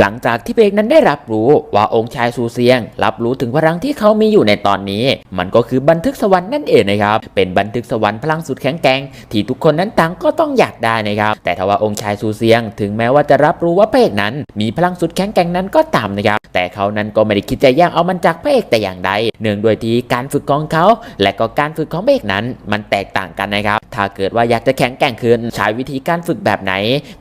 หลังจากที่เอกนั้นได้รับรู้ว่าองค์ชายซูเซียง รับรู้ถึงพลังที่เขามีอยู่ในตอนนี้ มันก็คือบันทึกสวรรค์นั่นเองนะครับ เป็นบันทึกสวรรค์พลังสุดแข็งแกร่งที่ทุกคนนั้นต่างก็ต้องอยากได้นะครับ แต่ทว่าองค์ชายซูเซียง ถึงแม้ว่าจะรับรู้ว่าพระเอกนั้น มีพลังสุดแข็งแกร่งนั้นก็ตามนะครับ แต่เขานั้นก็ไม่ได้คิดจะแย่งเอามันจากพระเอกแต่อย่างใดเนื่องด้วยที่การฝึกของเขา และก็การฝึกของพระเอกนั้น มันแตกต่างกันนะครับ ถ้าเกิดว่าอยากจะแข็งแกร่งขึ้นใช้วิธีการฝึกแบบไหน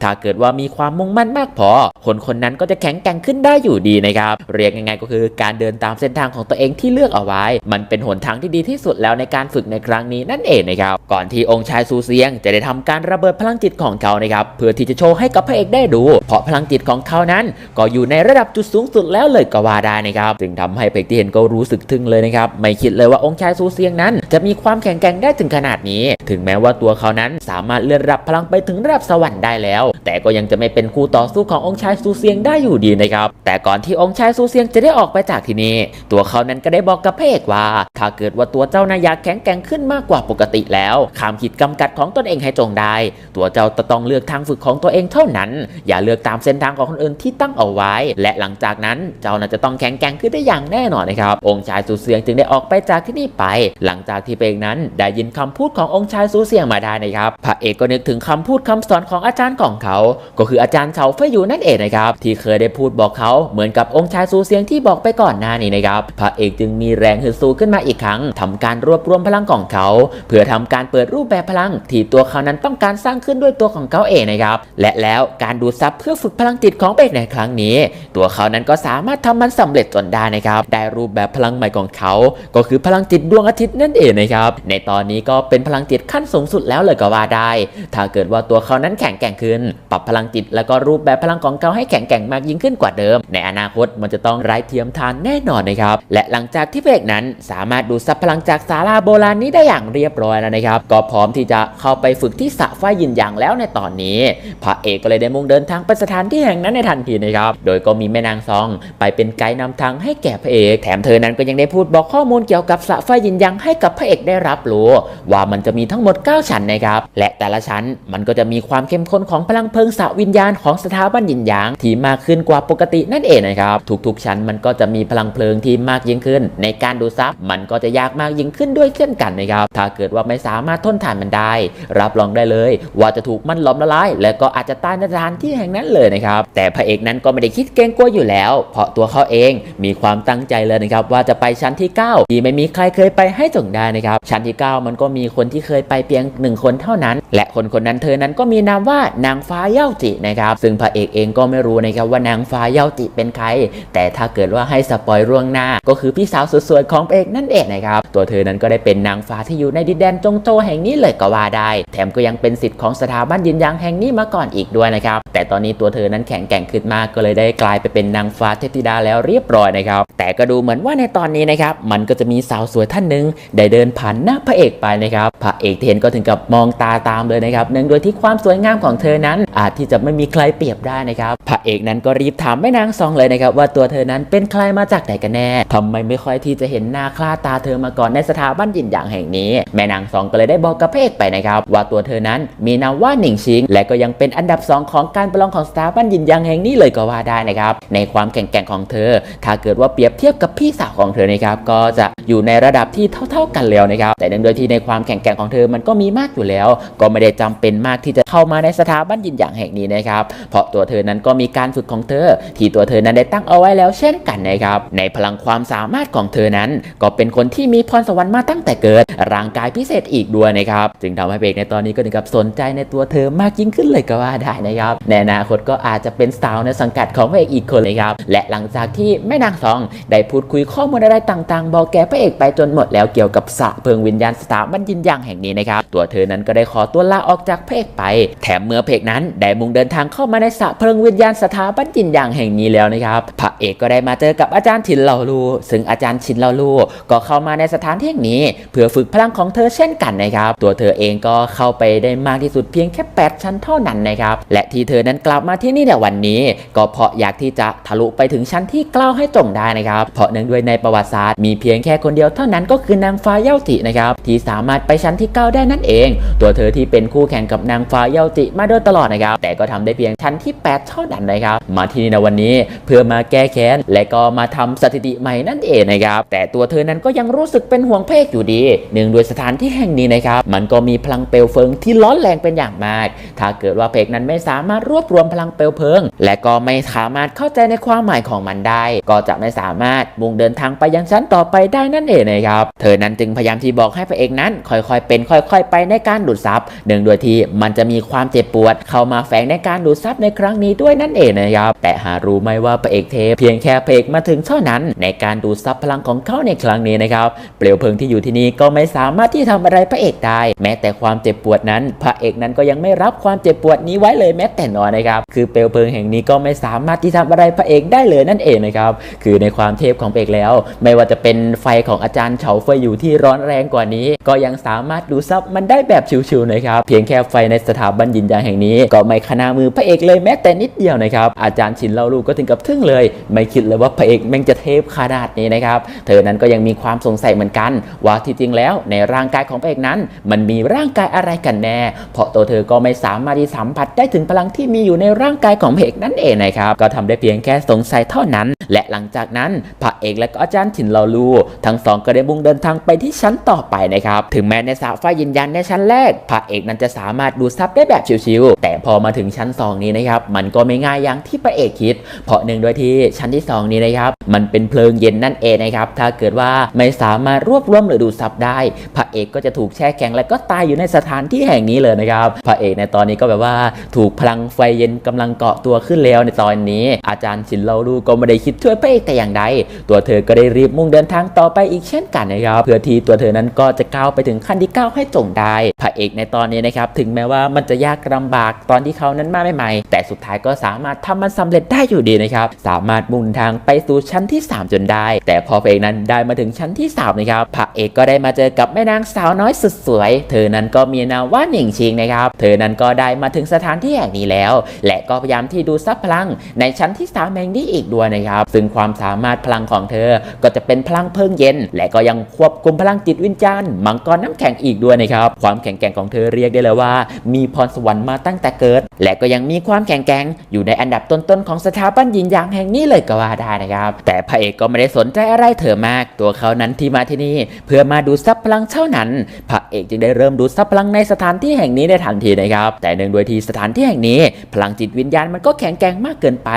ถ้าเกิดว่ามีความมุ่งมั่นมากพอ คนคนนั้นก็็จะแข็งแกร่งขึ้นได้อยู่ดีนะครับ เรียกยังไงก็คือการเดินตามเส้นทางของตัวเองที่เลือกเอาไว้ มันเป็นหนทางที่ดีที่สุดแล้วในการฝึกในครั้งนี้นั่นเองนะครับ ก่อนที่องค์ชายซูเซียงจะได้ทำการระเบิดพลังจิตของเขานะครับเพื่อที่จะโชว์ให้กับพระเอกได้ดู เพราะพลังจิตของเขานั้น ก็อยู่ในระดับจุดสูงสุดแล้วเลยก็ว่าได้นะครับจึงทำให้พระเอกที่เห็นก็รู้สึกทึ่งเลยนะครับไม่คิดเลยว่าองค์ชายซูเซียงนั้น จะมีความแข็งแกร่งได้ถึงขนาดนี้ ถึงแม้ว่าตัวเขานั้นสามารถเลื่อนระดับพลังไปถึงระดับสวรรค์ได้แล้ว แต่ก็ยังจะไม่เป็นคู่ต่อสู้ขององค์ชายซูเซียงได้อยู่ดีนะครับ แต่ก่อนที่องค์ชายซูเซียงจะได้ออกไปจากที่นี่ตัวเขานั้นก็ได้บอกกับพระเอกว่า ถ้าเกิดว่าตัวเจ้านายาแข็งแกร่งขึ้นมากกว่าปกติแล้วขามขีดกำกัดของตนเองให้จงได้ ตัวเจ้าจะต้องเลือกทางฝึกของตัวเองเท่านั้น อย่าเลือกตามเส้นทางของคนอื่นที่ตั้งเอาไว้ และหลังจากนั้นเจ้าน่าจะต้องแข็งแกร่งขึ้นได้อย่างแน่นอนนะครับ องค์ชายซูเซียงจึงได้ออกไปจากที่นี่ไป หลังจากที่เพลงนั้นได้ยินคำพูดขององค์ชายซูเซียงมาได้นะครับพระเอกก็นึกถึงคำพูดคำสอนของอาจารย์ของเขา ก็คืออาจารย์เฉาเฟยอยู่นั่นเองนะครับที่เคยได้พูดบอกเขาเหมือนกับองค์ชายซูเซียงที่บอกไปก่อนหน้านี้นะครับพระเอกจึงมีแรงฮึดสู้ขึ้นมาอีกครั้งทำการรวบรวมพลังของเขา เพื่อทำการเปิดรูปแบบพลัง ที่ตัวเขานั้นต้องการสร้างขึ้นด้วยตัวของเขาเองนะครับและแล้วการดูดซับเพื่อฝึกพลังจิตของเอกในครั้งนี้ ตัวเขานั้นก็สามารถทำมันสำเร็จจนได้นะครับได้รูปแบบพลังใหม่ของเขา ก็คือพลังจิตดวงอาทิตย์นั่นเองนะครับในตอนนี้ก็เป็นพลังจิตขั้นสูงสุดแล้วเลยก็ว่าได้ ถ้าเกิดว่าตัวเขานั้นแข็งแกร่งขึ้น ปรับพลังจิตแล้วก็รูปแบบพลังของเขาให้แข็งแกร่งมากยิ่งขึ้นกว่าเดิม ในอนาคตมันจะต้องไร้เทียมทานแน่นอนนะครับ และหลังจากที่พระเอกนั้นสามารถดูดซับพลังจากศาลาโบราณนี้ได้อย่างเรียบร้อยแล้วนะครับ ก็พร้อมที่จะเข้าไปฝึกที่สระไฟยินหยางแล้วในตอนนี้พระเอกก็เลยได้มุ่งเดินทางไปสถานที่แห่งนั้นในทันทีนะครับ โดยก็มีแม่นางซอง ไปเป็นไกด์นำทางให้แก่พระเอก แถมเธอนั้นก็ยังได้พูดบอกข้อมูลเกี่ยวกับสระไฟยินหยางให้กับพระเอกได้รับรู้ ว่ามันจะมีทั้งหมด 9 ชั้นนะครับ และแต่ละชั้นมันก็จะมีความเข้มข้นของพลังเพลิงสระวิญญาณของสถาบันยินหยางที่มากขึ้นกว่าปกตินั่นเองนะครับทุกๆ ชั้นมันก็จะมีพลังเพลิงที่มากยิ่งขึ้น ในการดูดซับมันก็จะยากมากยิ่งขึ้นด้วยเช่นกันนะครับถ้าเกิดว่าไม่สามารถทนทานมันได้ รับรองได้เลย ว่าจะถูกมันล้อมละลายและก็อาจจะตายในสถานที่แห่งนั้นเลยนะครับแต่พระเอกนั้นก็ไม่ได้คิดเกรงกลัวอยู่แล้ว เพราะตัวเขาเองมีความตั้งใจเลยนะครับว่าจะไปชั้นที่ 9 ที่ไม่มีใครเคยไปให้จงได้นะครับชั้นที่ 9 มันก็มีคนที่เคยไปเพียงหนึ่งคนเท่านั้น และคนคนนั้นเธอนั้นก็มีนามว่านางฟ้าเย้าจินะครับ ซึ่งพระเอกเองก็ไม่รู้นะครับว่านางฟ้าเย้าจิเป็นใคร แต่ถ้าเกิดว่าให้สปอยล่วงหน้า ก็คือพี่สาวสวยๆของพระเอกนั่นเองนะครับ ตัวเธอนั้นก็ได้เป็นนางฟ้าที่อยู่ในดินแดนจงโจแห่งนี้เลยก็ว่าได้ แถมก็ยังเป็นสิทธิ์ของสถาบันยินยางแห่งนี้มาก่อนอีกด้วยนะครับ แต่ตอนนี้ตัวเธอนั้นแข็งแกร่งขึ้นมากก็เลยได้กลายไปเป็นนางฟ้าเทพธิดาแล้วเรียบร้อยนะครับ แต่ก็ดูเหมือนว่าในตอนนี้นะครับมันก็จะมีสาวสวยท่านหนึ่งได้เดินผ่านหน้าพระเอกไปนะครับพระเอกเทนก็ถึงกับมองตาตามเลยนะครับเนื่องโดยที่ความสวยงามของเธอนั้น อาจที่จะไม่มีใครเปรียบได้นะครับพระเอกนั้นก็รีบถามแม่นางซองเลยนะครับว่าตัวเธอนั้นเป็นใครมาจากไหนกันแน่ทำไมไม่ค่อยที่จะเห็นหน้าคล้าตาเธอมาก่อนในสถาบันยินอย่างแห่งนี้ แม่นางซองก็เลยได้บอกกับพระเอกไปนะครับว่าตัวเธอนั้นมีนามว่าหนิงชิง และก็ยังเป็นอันดับ 2 ของการประลองของสถาบันยินยังแห่งนี้เลยก็ว่าได้นะครับ ในความแข็งแกร่งของเธอ ถ้าเกิดว่าเปรียบเทียบกับพี่สาวของเธอนะครับก็จะอยู่ในระดับที่เท่า ๆกันแล้วนะครับ แต่เนื่องโดยที่ในความแข็งแกร่งของเธอมันก็มีมากอยู่แล้ว ก็ไม่ได้จำเป็นมากที่จะเข้ามาในสถาบันยินอย่างแห่งนี้นะครับ เพราะตัวเธอนั้นก็มีการฝึกของเธอ ที่ตัวเธอนั้นได้ตั้งเอาไว้แล้วเช่นกันนะครับ ในพลังความสามารถของเธอนั้น ก็เป็นคนที่มีพรสวรรค์มาตั้งแต่เกิด ร่างกายพิเศษอีกด้วยนะครับ จึงทำให้เบกในตอนนี้ก็ถึงกับสนใจในตัวเธอมากยิ่งขึ้นเลยก็ว่าได้นะครับ ในอนาคตก็อาจจะเป็นสาวในสังกัดของพระเอกอีกคนเลยครับ และหลังจากที่แม่นางซอง ได้พูดคุยข้อมูลอะไรต่างๆ บอกแกพระเอกไปจนหมดแล้วเกี่ยวกับสะเพิงวิญญาณสถาบันยินยังแห่งนี้นะครับ ตัวเธอนั้นก็ได้ขอตัวลาออกจากพระเอกไป แถมเมื่อพระเอกนั้นได้มุ่งเดินทางเข้ามาในสะเพิงวิญญาณสถาบันยินยังแห่งนี้แล้วนะครับ พระเอกก็ได้มาเจอกับอาจารย์ถินเหล่าลูซึ่งอาจารย์ชินเหล่าลูก็เข้ามาในสถานที่แห่งนี้ เพื่อฝึกพลังของเธอเช่นกันนะครับ ตัวเธอเองก็เข้าไปได้มากที่สุดเพียงแค่ 8 ชั้นเท่านั้นนะครับ และที่เธอนั้นกลับมาที่นี่ในวันนี้ ก็เพราะอยากที่จะทะลุไปถึงชั้นที่เกล้าให้จงได้นะครับ เพราะเนื่องด้วยในประวัติศาสตร์มีเพียงแค่คนเดียวเท่านั้นก็คือนางฟ้าเย้าจินะครับที่สามารถไปชั้นที่เก้าได้นั่นเอง ตัวเธอที่เป็นคู่แข่งกับนางฟ้าเย้าจิมาโดยตลอดนะครับแต่ก็ทำได้เพียงชั้นที่ 8 เท่านั้นนะครับมาที่นี่ในวันนี้เพื่อมาแก้แค้นและก็มาทำสถิติใหม่นั่นเองนะครับแต่ตัวเธอนั้นก็ยังรู้สึกเป็นห่วงเพกอยู่ดีเนื่องด้วยสถานที่แห่งนี้นะครับมันก็มีพลังเปลวเพลิงที่ร้อนแรงเป็นอย่างมาก ถ้าเกิดว่าเพกนั้นไม่สามารถรวบรวมพลังเปลวเพลิง และก็ไม่สามารถเข้าใจในความหมายของมันได้ ก็จะไม่สามารถมุ่งเดินทางไปยังชั้นต่อไปได้นั่นเองนะครับ เธอนั้นจึงพยายามที่บอกให้พระเอกนั้น ค่อยๆ เป็นค่อย ๆ ไปในการดูดซับเนื่องด้วยที่มันจะมีความเจ็บปวด เข้ามาแฝงในการดูดซับในครั้งนี้ด้วยนั่นเองนะครับ แต่หารู้ไหมว่าพระเอกเทพเพียงแค่พระเอกมาถึงเท่านั้น ในการดูดซับพลังของเขาในครั้งนี้นะครับเปลวเพลิงที่อยู่ที่นี่ก็ไม่สามารถที่ทำอะไรพระเอกได้ แม้แต่ความเจ็บปวดนั้น พระเอกนั้นก็ยังไม่รับความเจ็บปวดนี้ไว้เลยแม้แต่น้อยนะครับ คือเปลวเพลิงแห่งนี้ก็ไม่สามารถที่ทำอะไรพระเอกได้เลยนั่นเองนะครับ คือในความเทพของเอกแล้ว ไม่ว่าจะเป็นไฟของอาจารย์เฉาเฟยอยู่ที่ร้อนแรงกว่านี้ ก็ยังสามารถดูซับมันได้แบบชิวๆนะครับ เพียงแค่ไฟในสถาบันยินยางแห่งนี้ ก็ไม่ขนามือพระเอกเลยแม้แต่นิดเดียวนะครับ อาจารย์ชินเล่าลูกก็ถึงกับทึ่งเลย ไม่คิดเลยว่าพระเอกแม่งจะเทพขนาดนี้นะครับ เธอนั้นก็ยังมีความสงสัยเหมือนกัน ว่าที่จริงแล้วในร่างกายของพระเอกนั้น มันมีร่างกายอะไรกันแน่ เพราะตัวเธอก็ไม่สามารถที่สัมผัสได้ถึงพลังที่มีอยู่ในร่างกายของเพกนั่นเองนะครับก็ทำได้เพียงแค่สงสัยเท่านั้น และหลังจากนั้นพระเอกและก็อาจารย์ถิ่นเราลูทั้งสองก็ได้มุ่งเดินทางไปที่ชั้นต่อไปนะครับ ถึงแม้ในสระไฟยินยันในชั้นแรกพระเอกนั้นจะสามารถดูซับได้แบบชิวๆแต่พอมาถึงชั้น 2 นี้นะครับ มันก็ไม่ง่ายอย่างที่พระเอกคิด เพราะหนึ่งด้วยที่ชั้นที่ 2 นี้นะครับ มันเป็นเพลิงเย็นนั่นเองนะครับ ถ้าเกิดว่าไม่สามารถรวบรวมหรือดูซับได้ พระเอกก็จะถูกแช่แข็งและก็ตายอยู่ในสถานที่แห่งนี้เลยนะครับ พระเอกในตอนนี้ก็แบบว่า ถูกพลังไฟเย็นกำลังเกาะตัวขึ้นแล้วในตอนนี้ อาจารย์ชินเราลูก็ไม่ได้คิดช่วยพระเอกแต่อย่างใด ตัวเธอก็ได้รีบมุ่งเดินทางต่อไปอีกเช่นกันนะครับเพื่อที่ตัวเธอนั้นก็จะก้าวไปถึงขั้นที่9ให้จงได้ พระเอกในตอนนี้นะครับถึงแม้ว่ามันจะยากลำบากตอนที่เขานั้นมาใหม่ๆแต่สุดท้ายก็สามารถทำมันสำเร็จได้อยู่ดีนะครับสามารถมุ่งทางไปสู่ชั้นที่ 3 จนได้ แต่พอพระเอกนั้นได้มาถึงชั้นที่3นะครับพระเอกก็ได้มาเจอกับแม่นางสาวน้อยสุดสวย เธอนั้นก็มีนามว่าหนิงชิงนะครับเธอนั้นก็ได้มาถึงสถานที่แห่งนี้แล้ว และก็พยายามที่ดูซับพลังในชั้นที่3แห่งนี้อีกด้วยนะครับซึ่งความสามารถพลังของเธอ ก็จะเป็นพลังเพิ่งเย็น และก็ยังควบคุมพลังจิตวิญญาณมังกรน้ำแข็งอีกด้วยนะครับ ความแข็งแกร่งของเธอเรียกได้เลยว่า มีพรสวรรค์มาตั้งแต่เกิด และก็ยังมีความแข็งแกร่งอยู่ในอันดับต้นๆของสถาบันยินยางแห่งนี้เลยก็ว่าได้นะครับ แต่พระเอกก็ไม่ได้สนใจอะไรเธอมาก ตัวเขานั้นที่มาที่นี่ เพื่อมาดูซับพลังเท่านั้น พระเอกจึงได้เริ่มดูซับพลังในสถานที่แห่งนี้ในทันทีนะครับ แต่เนื่องด้วยที่สถานที่แห่งนี้ พลังจิตวิญญาณมันก็แข็งแกร่งมากเกินไป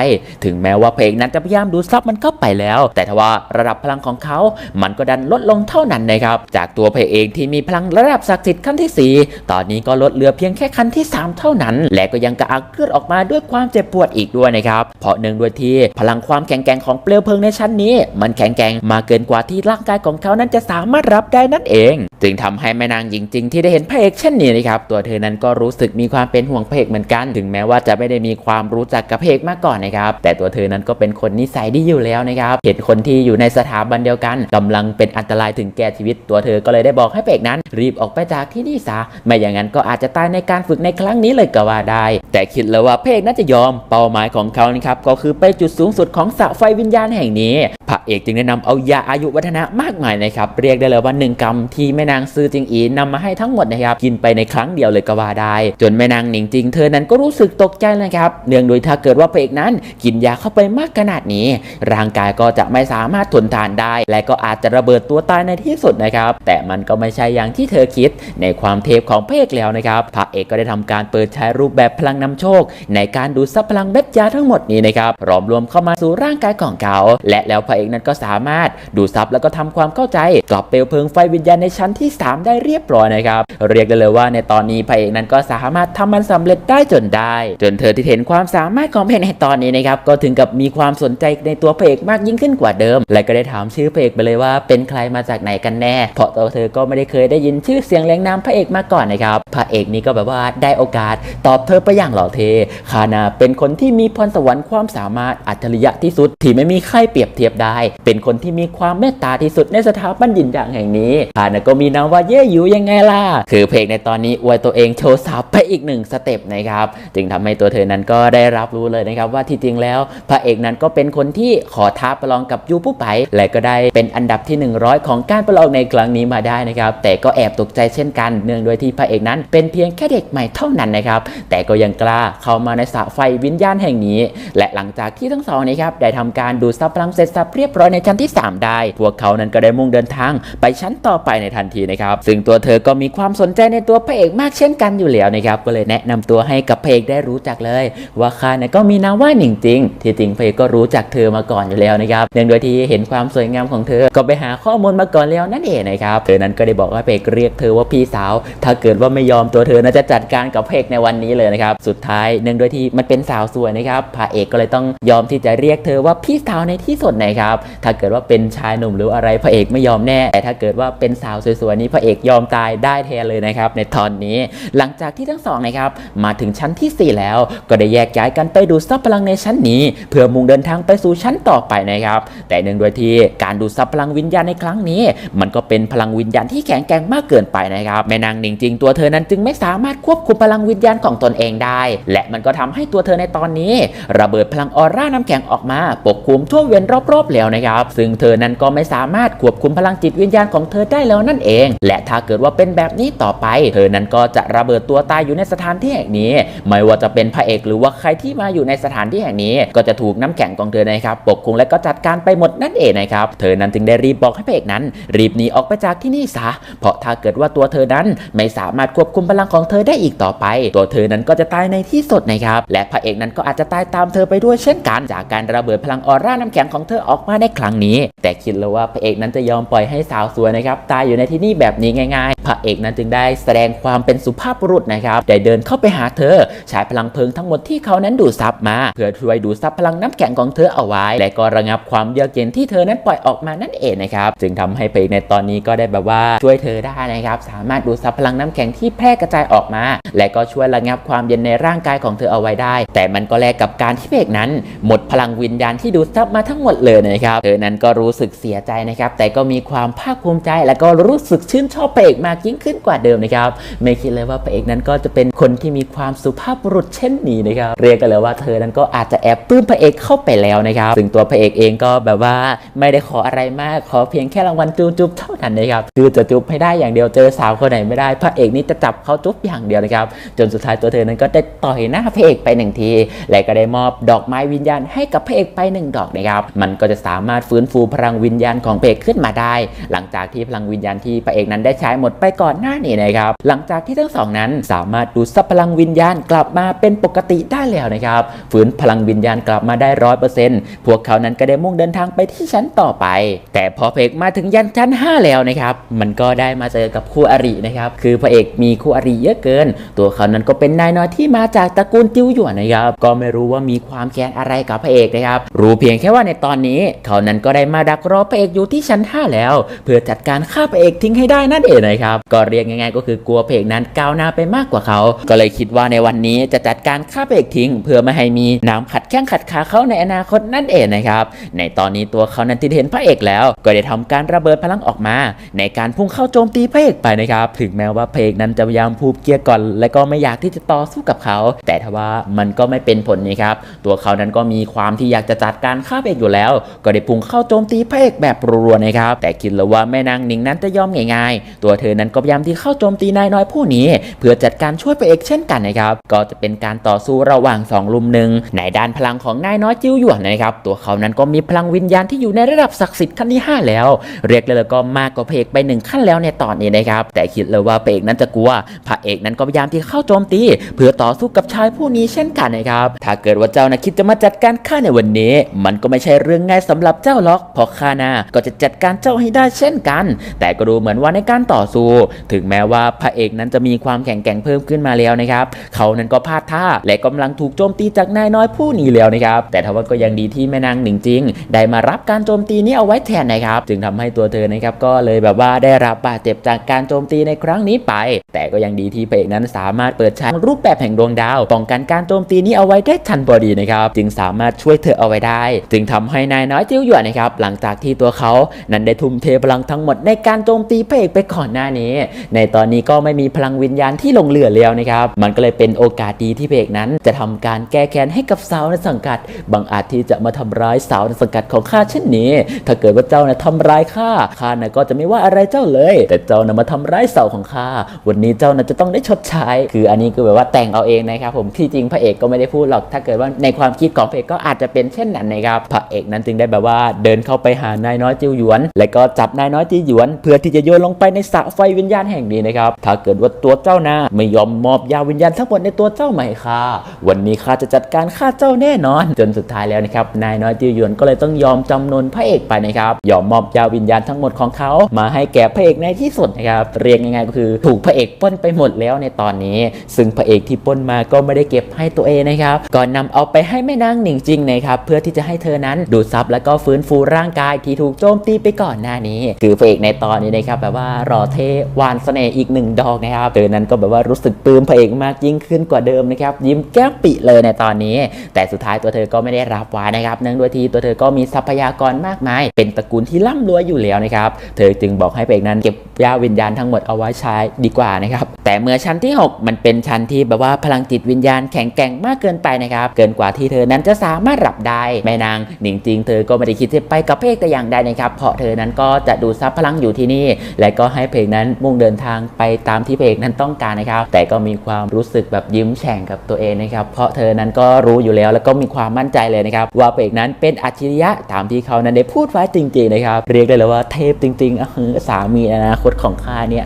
ถึงแม้ว่าพระเอกนั้นจะพยายามดูซับมันเข้าไปแล้ว แต่ทว่าระดับพลังของเขา มันก็ดันลดลงเท่านั้นนะครับ จากตัวพระเอกที่มีพลังระดับศักดิ์สิทธิ์ขั้นที่ 4 ตอนนี้ก็ลดเหลือเพียงแค่ขั้นที่ 3 เท่านั้น และก็ยังกระอักเลือดออกมาด้วยความเจ็บปวดอีกด้วยนะครับ เพราะเนื่งด้วยที่พลังความแข็งแกร่งของเปลวเพลิงในชั้นนี้ มันแข็งแกร่งมาเกินกว่าที่ร่างกายของเขานั้นจะสามารถรับได้นั่นเอง จึงทำให้แม่นางหญิงจริงที่ได้เห็นพระเอกเช่นนี้นะครับตัวเธอนั้นก็รู้สึกมีความเป็นห่วงพระเอกเหมือนกัน ถึงแม้ว่าจะไม่ได้มีความรู้จักกับพระเอกมาก่อนนะครับแต่ตัวเธอนั้นก็เป็นคนนิสัยดีอยู่แล้วนะครับเห็นคนที่อยู่ในสถาบันเดียวกันกำลังเป็นอันตรายถึงแก่ชีวิตตัวเธอก็เลยได้บอกให้เอกนั้น รีบออกไปจากที่นี่ซะไม่อย่างนั้นก็อาจจะตายในการฝึกในครั้งนี้เลยก็ว่าได้ แต่คิดแล้วว่าพระเอกน่าจะยอมเป้าหมายของเขานะครับก็คือไปจุดสูงสุดของสระไฟวิญญาณแห่งนี้พระเอกจึงได้นำเอายาอายุวัฒนะมากมายนะครับเรียกได้เลยว่าหนึ่งกำที่แม่นางซื้อจิงอีนำมาให้ทั้งหมดนะครับกินไปในครั้งเดียวเลยก็ว่าได้ จนแม่นางหนิงจริงเธอนั้นก็รู้สึกตกใจนะครับเนื่องโดยถ้าเกิดว่าพระเอกนั้นกินยาเข้าไปมากขนาดนี้ร่างกายก็จะไม่สามารถทนทานได้ และก็อาจจะระเบิดตัวตายในที่สุดนะครับ แต่มันก็ไม่ใช่อย่างที่เธอคิดในความเทพของพระเอกแล้วนะครับพระเอกก็ได้ทำการเปิดใช้รูปแบบพลังนำโชค ในการดูดซับพลังเม็ดยาทั้งหมดนี้นะครับรวมรวมเข้ามาสู่ร่างกายของเขา และแล้วพระเอกนั้นก็สามารถดูดซับแล้วก็ทำความเข้าใจกับเปลวเพลิงไฟวิญญาณในชั้นที่ 3 ได้เรียบร้อยนะครับเรียกได้เลยว่าในตอนนี้พระเอกนั้นก็สามารถทำมันสำเร็จได้จนได้ จนเธอที่เห็นความสามารถของเอกในตอนนี้นะครับก็ถึงกับมีความสนใจในตัวพระเอกมากยิ่งขึ้นกว่าเดิม และก็ได้ถามชื่อพระเอกไปเลยว่าเป็นใครมาจากไหนกันแน่ เพราะตัวเธอก็ไม่ได้เคยได้ยินชื่อเสียงเรียงนามพระเอกมาก่อนนะครับพระเอกนี้ก็แบบว่าได้โอกาสตอบเธอไปอย่างหล่อเทคานาเป็นคนที่มีพรสวรรค์ความสามารถอัจฉริยะที่สุดที่ไม่มีใครเปรียบเทียบได้ เป็นคนที่มีความเมตตาที่สุดในสถาบันยินอย่างแห่งนี้คานาก็มีนามว่าเย่ยูยังไงล่ะคือเพลงในตอนนี้อวยตัวเองโชว์สาวไปอีกหนึ่งสเต็ปนะครับจึงงทำให้ตัวเธอนั้นก็ได้รับรู้เลยนะครับว่าที่จริงแล้วพระเอกนั้นก็เป็นคนทขอท้าประลองกับยูผู้ไปและก็ได้เป็นอันดับที่ 100 ของการประลองในครั้งนี้มาได้นะครับ แต่ก็แอบตกใจเช่นกันเนื่องโดยที่พระเอกนั้นเป็นเพียงแค่เด็กใหม่เท่านั้นนะครับ แต่ก็ยังกล้าเข้ามาในสระไฟวิญญาณแห่งนี้ และหลังจากที่ทั้งสองนะครับได้ทำการดูดซับพลังเสร็จสับเรียบร้อยในชั้นที่ 3 ได้ พวกเขานั้นก็ได้มุ่งเดินทางไปชั้นต่อไปในทันทีนะครับ ซึ่งตัวเธอก็มีความสนใจในตัวพระเอกมากเช่นกันอยู่แล้วนะครับก็เลยแนะนำตัวให้กับพระเอกได้รู้จักเลย ว่าข้าเนี่ยก็มีนามว่าหนิงจริงที่จริงพระเอกก็รู้จักเธอมาก่อนอยู่แล้วนะครับเนื่องโดยที่เห็นความสวยงามของเธอ ก็ไปหาข้อมูลมาก่อนแล้วนั่นเองนะครับเธอนั้นก็ได้บอกว่าพระเอกเรียกเธอว่าพี่สาว ถ้าเกิดว่าไม่ยอมตัวเธอน่าจะจัดการกับพระเอกในวันนี้เลยนะครับสุดท้ายเนื่องด้วยที่มันเป็นสาวสวยนะครับพระเอกก็เลยต้องยอมที่จะเรียกเธอว่าพี่สาวในที่สุดนะครับถ้าเกิดว่าเป็นชายหนุ่มหรืออะไรพระเอกไม่ยอมแน่ แต่ถ้าเกิดว่าเป็นสาวสวยๆนี้พระเอกยอมตายได้แทนเลยนะครับในตอนนี้ หลังจากที่ทั้งสองนะครับมาถึงชั้นที่ 4 แล้ว ก็ได้แยกย้ายกันไปดูซับพลังในชั้นนี้ เพื่อมุ่งเดินทางไปสู่ชั้นต่อไปนะครับ แต่เนื่องด้วยที่การดูดซับพลังวิญญาณในครั้งนี้ มันก็เป็นพลังวิญญาณที่แข็งแกร่งมากเกินไปนะครับแม่นางหนิงจริงตัวเธอนั้นจึงไม่สามารถควบคุมพลังวิญญาณของตนเองได้ และมันก็ทำให้ตัวเธอในตอนนี้ ระเบิดพลังออร่าน้ำแข็งออกมาปกคลุมทั่วเวียนรอบๆแล้วนะครับ ซึ่งเธอนั้นก็ไม่สามารถควบคุมพลังจิตวิญญาณของเธอได้แล้วนั่นเอง และถ้าเกิดว่าเป็นแบบนี้ต่อไป เธอนั้นก็จะระเบิดตัวตายอยู่ในสถานที่แห่งนี้ ไม่ว่าจะเป็นพระเอกหรือว่าใครที่มาอยู่ในสถานที่แห่งนี้ ก็จะถูกน้ำแข็งของเธอนะครับปกคลุมและก็จัดการไปหมดนั่นเองนะครับเธอนั้นจึงได้รีบบอกให้พระเอกนั้น รีบหนีออกไปจากที่นี่ซะเพราะถ้าเกิดว่าตัวเธอนั้นไม่สามารถควบคุมพลังของเธอได้อีกต่อไป ตัวเธอนั้นก็จะตายในที่สุดนะครับและพระเอกนั้นก็อาจจะตายตามเธอไปด้วยเช่นกัน จากการระเบิดพลังออร่าน้ำแข็งของเธอออกมาในครั้งนี้ แต่คิดแล้วว่าพระเอกนั้นจะยอมปล่อยให้สาวสวยนะครับตายอยู่ในที่นี่แบบนี้ง่าย ๆ พระเอกนั้นจึงได้แสดงความเป็นสุภาพบุรุษนะครับได้เดินเข้าไปหาเธอใช้พลังเพลิงทั้งหมดที่เขานั้นดูดซับมา เพื่อช่วยดูดซับพลังน้ำแข็งของเธอเอาไว้ และก็ระงับความเยือกเย็นที่เธอนั้นปล่อยออกมานั่นเองนะครับจึงทำให้พระเอกในตอนนี้ก็ได้แบบว่าช่วยเธอได้นะครับสามารถดูดซับพลังน้ำแข็งที่แพร่กระจายออกมา และก็ช่วยระงับความเย็นในร่างกายของเธอเอาไว้ได้ แต่มันก็แลกกับการที่พระเอกนั้น หมดพลังวิญญาณที่ดูดซับมาทั้งหมดเลยนะครับเธอนั้นก็รู้สึกเสียใจนะครับแต่ก็มีความภาคภูมิใจ และก็รู้สึกชื่นชอบพระเอกมากยิ่งขึ้นกว่าเดิมนะครับไม่คิดเลยว่าพระเอกนั้นก็จะเป็นคนที่มีความสุภาพบุรุษเช่นนี้นะครับเรียกกันเลยว่าเธอนั้นก็อาจจะแอบปลื้มพระเอกเข้าไปแล้วนะครับซึ่งตัวพระเอกเองก็แบบว่าไม่ได้ขออะไรมากขอเพียงแค่รางวัลจุ๊บๆเท่านั้นนะครับคือจะจุ๊บให้ได้อย่างเดียวเจอสาวคนไหนไม่ได้ พระเอกนี่จะจับเขาจุ๊บอย่างเดียวนะครับ จนสุดท้ายตัวเธอนั้นก็ได้ต่อยหน้าพระเอกไปหนึ่งที และก็ได้มอบดอกไม้วิญญาณให้กับพระเอกไปหนึ่งดอกนะครับ มันก็จะสามารถฟื้นฟูพลังวิญญาณของพระเอกขึ้นมาได้ หลังจากที่พลังวิญญาณที่พระเอกนั้นได้ใช้หมดไปก่อนหน้านี้นะครับ หลังจากที่ทั้งสองนั้นสามารถดูดซับพลังวิญญาณกลับมาเป็นปกติได้แล้วนะครับ ฟื้นพลังวิญญาณกลับมาได้ร้อยเปอร์เซ็นต์พวกเขานั้นก็ได้มุ่งเดินทางไปที่ชั้นต่อไป แต่พอพระเอกมาถึงยันชั้น 5 แล้วนะครับ มันก็ได้มาเจอกับคู่อรินะครับ คือพระเอกมีคู่อริเยอะเกิน ตัวเขานั้นก็เป็นนายน้อยที่มาจากตระกูลจิ้วหยวนนะครับ ก็ไม่รู้ว่ามีความแค้นอะไรกับพระเอกนะครับ รู้เพียงแค่ว่าในตอนนี้เขานั้นก็ได้มาดักรอพระเอกอยู่ที่ชั้น 5 แล้ว เพื่อจัดการฆ่าพระเอกทิ้งให้ได้นั่นเองนะครับ ก็เรียกง่ายๆ ก็คือกลัวพระเอกนั้นก้าวหน้าไปมากกว่าเขา ก็เลยคิดว่าในวันนี้จะจัดการฆ่าพระเอกทิ้ง เพื่อไม่ให้มีน้ำขัดแข้งขัดขาเขาในอนาคตนั่นั่นเองนะครับ ในตอนนี้ตัวเขานั้นที่เห็นพระเอกแล้ว ก็ได้ทำการระเบิดพลังออกมา ในการพุ่งเข้าโจมตีพระเอกไปนะครับ ถึงแม้ว่าพระเอกนั้นจะพยายามพูบเกียร์ก่อน และก็ไม่อยากที่จะต่อสู้กับเขา แต่ทว่ามันก็ไม่เป็นผลนะครับ ตัวเขานั้นก็มีความที่อยากจะจัดการฆ่าพระเอกอยู่แล้ว ก็ได้พุ่งเข้าโจมตีพระเอกแบบรัวๆนะครับ แต่คิดแล้วว่าแม่นางหนิงนั้นจะยอมง่ายๆ ตัวเธอนั้นก็พยายามที่เข้าโจมตีนายน้อยผู้นี้ เพื่อจัดการช่วยพระเอกเช่นกันนะครับ ก็จะเป็นการต่อสู้ระหว่างสองลุมหนึ่งในด้านพลังของนายน้อยจิ้วหยวนนะครับตัวเขานั้นก็มีพลังวิญญาณที่อยู่ในระดับศักดิ์สิทธิ์ขั้นที่ 5 แล้ว เรียกเลยแล้วก็มากกว่าพระเอกไปหนึ่งขั้นแล้วในตอนนี้นะครับแต่คิดเลยว่าพระเอกนั้นจะกลัวพระเอกนั้นก็พยายามที่เข้าโจมตี เพื่อต่อสู้กับชายผู้นี้เช่นกันนะครับถ้าเกิดว่าเจ้านะคิดจะมาจัดการข้าในวันนี้ มันก็ไม่ใช่เรื่องง่ายสำหรับเจ้าหรอกเพราะข้านะก็จะจัดการเจ้าให้ได้เช่นกัน แต่ก็ดูเหมือนว่าในการต่อสู้ ถึงแม้ว่าพระเอกนั้นจะมีความแข็งแกร่งเพิ่มขึ้นมาแล้วนะครับเขานั้นก็พลาดท่าและกำลังถูกโจมตีจากนายน้อยผู้นี้แล้วนะครับแต่ทว่าก็ยังดีที่ที่แม่นางหนิงจริง ได้มารับการโจมตีนี้เอาไว้แทนนะครับ จึงทำให้ตัวเธอนะครับก็เลยแบบว่าได้รับบาดเจ็บจากการโจมตีในครั้งนี้ไป แต่ก็ยังดีที่พระเอกนั้นสามารถเปิดใช้รูปแบบแห่งดวงดาวป้องกันการโจมตีนี้เอาไว้ได้ทันพอดีนะครับจึงสามารถช่วยเธอเอาไว้ได้ จึงทำให้นายน้อยจิ้วหยวนนะครับหลังจากที่ตัวเขานั้นได้ทุ่มเทพลังทั้งหมดในการโจมตีพระเอกไปก่อนหน้านี้ ในตอนนี้ก็ไม่มีพลังวิญญาณที่หลงเหลือแล้วนะครับมันก็เลยเป็นโอกาสดีที่พระเอกนั้น จะทำการแก้แค้นให้กับสาวในสังกัดบางอาจที่จะมาทำร้ายสาวในสังกัดของข้าเช่นนี้ ถ้าเกิดว่าเจ้านะทำร้ายข้าข้านะก็จะไม่ว่าอะไรเจ้าเลย แต่เจ้านะมาทำร้ายสาวของข้าวันนี้เจ้านะจะต้องได้ชดใช้ คืออันนี้คือแบบว่าแต่งเอาเองนะครับผมที่จริงพระเอกก็ไม่ได้พูดหรอกถ้าเกิดว่าในความคิดของพระเอกก็อาจจะเป็นเช่นนั้นนะครับพระเอกนั้นจึงได้แบบว่าเดินเข้าไปหานายน้อยจิ้วหยวน และก็จับนายน้อยจิ้วหยวน เพื่อที่จะโยนลงไปในสระไฟวิญญาณแห่งนี้นะครับถ้าเกิดว่าตัวเจ้านะไม่ยอมมอบยาวิญญาณทั้งหมดในตัวเจ้าใหม่ข้าวันนี้ข้าจะจัดการฆ่าเจ้าแน่นอน จนสุดท้ายแล้วนะครับนายน้อยจิวหยวนก็เลยต้องยอมจำนนพระเอกไปนะครับ ยอมมอบยาวิญญาณทั้งหมดของเขา มาให้แก่พระเอกในที่สุดนะครับ เรียกง่ายๆก็คือถูกพระเอกป้นไปหมดแล้วในตอนนี้ ซึ่งพระเอกที่ป้นมาก็ไม่ได้เก็บให้ตัวเองนะครับ ก่อนนำเอาไปให้แม่นางหนิงจริงนะครับเพื่อที่จะให้เธอนั้นดูดซับแล้วก็ฟื้นฟูร่างกายที่ถูกโจมตีไปก่อนหน้านี้ คือพระเอกในตอนนี้นะครับแบบว่ารอเทหวานเสน่ห์อีกหนึ่งดอกนะครับเธอนั้นก็แบบว่ารู้สึกปลื้มพระเอกมากยิ่งขึ้นกว่าเดิมนะครับยิ้มแก้มปิเลยในตอนนี้ แต่สุดท้ายตัวเธอก็ไม่ได้รับไว้นะครับเนื่องด้วยที่ตัวเธอก็มีทรัพยากรมากมาย เป็นตระกูลที่ร่ำรวยอยู่แล้วนะครับ เธอจึงบอกให้พระเอกนั้นเก็บยาวิญญาณทั้งหมดเอาไว้ใช้ดีกว่านะครับ แต่เมื่อชั้นที่ 6 มันเป็นชั้นที่แบบว่าพลังจิตวิญญาณแข็งแกร่งมากเกินไปนะครับ เกินกว่าที่เธอนั้นจะสามารถรับได้แม่นางหนิงจริงเธอก็ไม่ได้คิดจะไปกับพระเอกแต่อย่างใดนะครับ เพราะเธอนั้นก็จะดูซับพลังอยู่ที่นี่ และก็ให้เพลงนั้นมุ่งเดินทางไปตามที่เพลงนั้นต้องการนะครับ แต่ก็มีความรู้สึกแบบยิ้มแฉ่งกับตัวเองนะครับ เพราะเธอนั้นก็รู้อยู่แล้วแล้วก็มีความมั่นใจเลยนะครับว่าเพลงนั้นเป็นอัจฉริยะตามที่เขานั้นได้พูดไว้จริงๆนะครับเรียกได้เลยว่าเทพจริงๆอะคือสามีอนาคตของข้าเนี่ย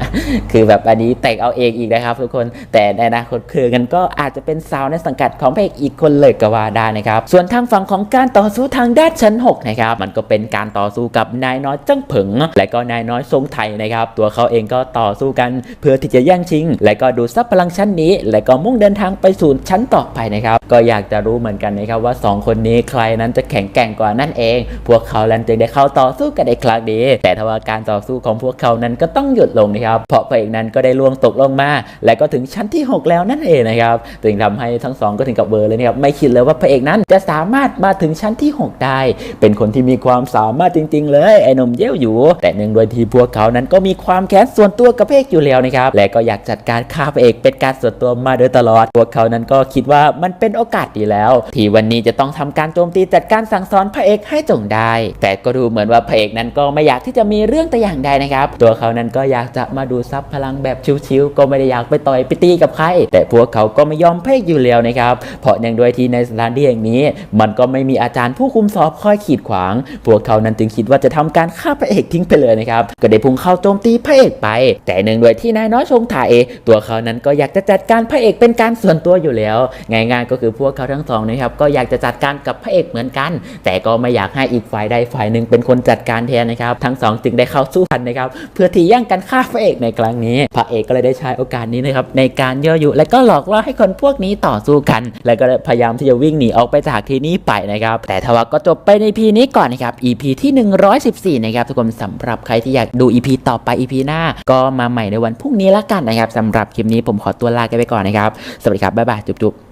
คือแบบอันนี้แต่งเอาเองอีกนะครับ ทุกคนแต่ในอนาคตคือกันก็อาจจะเป็นสาวในสังกัดของพระเอกอีกคนเลยก็ว่าได้นะครับส่วนทางฝั่งของการต่อสู้ทางด้านชั้น6นะครับมันก็เป็นการต่อสู้กับนายน้อยจ้งเผง และก็นายน้อยทรงไทยนะครับ ตัวเขาเองก็ต่อสู้กันเพื่อที่จะแย่งชิง และก็ดูซับพลังชั้นนี้ และก็มุ่งเดินทางไปสู่ชั้นต่อไปนะครับ ก็อยากจะรู้เหมือนกันนะครับว่า 2 คนนี้ใครนั้นจะแข็งแกร่งกว่านั่นเอง พวกเขาลันจึงได้เข้าต่อสู้กันในครั้งนี้ แต่ทว่าการต่อสู้ของพวกเขานั้นก็ต้องหยุดลงนะครับ เพราะพระเอกนั้นก็ได้ล่วงตกลงมา และก็ถึงชั้นที่ 6 แล้วนั่นเองนะครับถึงทำให้ทั้งสองก็ถึงกับเบอร์เลยนะครับ ไม่คิดเลยว่าพระเอกนั้นจะสามารถมาถึงชั้นที่ 6 ได้ เป็นคนที่มีความสามารถจริง ๆ เลยไอ้นมเย้ยวอยู่ แต่เนื่องด้วยที่พวกเขานั้นก็มีความแค้นส่วนตัวกับพระเอกอยู่แล้วนะครับ และก็อยากจัดการฆ่าพระเอกเป็นการส่วนตัวมาโดยตลอด พวกเขานั้นก็คิดว่ามันเป็นโอกาสดีแล้ว ที่วันนี้จะต้องทำการโจมตีจัดการสั่งสอนพระเอกให้จงได้ แต่ก็ดูเหมือนว่าพระเอกนั้นก็ไม่อยากที่จะมีเรื่องแต่อย่างใดนะครับ ตัวเขานั้นก็อยากจะมาดูซับพลังแบบชิวๆก็ไม่ได้อยากไปต่อยไปตีกับใคร แต่พวกเขาก็ไม่ยอมพระเอกอยู่แล้วนะครับ เพราะเนื่องด้วยที่ในสถานที่แห่งนี้ มันก็ไม่มีอาจารย์ผู้คุมสอบคอยขีดขวาง พวกเขานั้นจึงคิดว่าจะทำการฆ่าพระเอกทิ้งไปเลยนะครับ ก็ได้พุ่งเข้าโจมตีพระเอกไป แต่เนื่องด้วยที่นายน้อยชงถ่ายตัวเขานั้นก็อยากจะจัดการพระเอกเป็นการส่วนตัวอยู่แล้วง่ายๆก็คือพวกเขาทั้งสองนะครับก็อยากจะจัดการกับพระเอกเหมือนกัน แต่ก็ไม่อยากให้อีกฝ่ายใดฝ่ายหนึ่งเป็นคนจัดการแทนนะครับ ทั้งสองจึงได้เข้าสู้กันนะครับ เพื่อที่ย่งกันฆ่าพระเอกในครั้งนี้ พระเอกก็เลยได้ใช้โอกาสนี้นะครับในการย่อยุและก็หลอกล่อให้คนพวกนี้ต่อสู้กัน และก็พยายามที่จะวิ่งหนีออกไปจากที่นี้ไปนะครับ แต่ทว่าก็จบไปใน EP นี้ก่อนนะครับ EP ที่ 114 นะครับทุกคนสำหรับใครที่อยากดู EP ต่อไป EP หน้า ก็มาใหม่ในวันพรุ่งนี้ละกันนะครับสำหรับคลิปนี้ผมขอตัวลาไปก่อนนะครับ สวัสดีครับบ๊ายบายจุ๊บ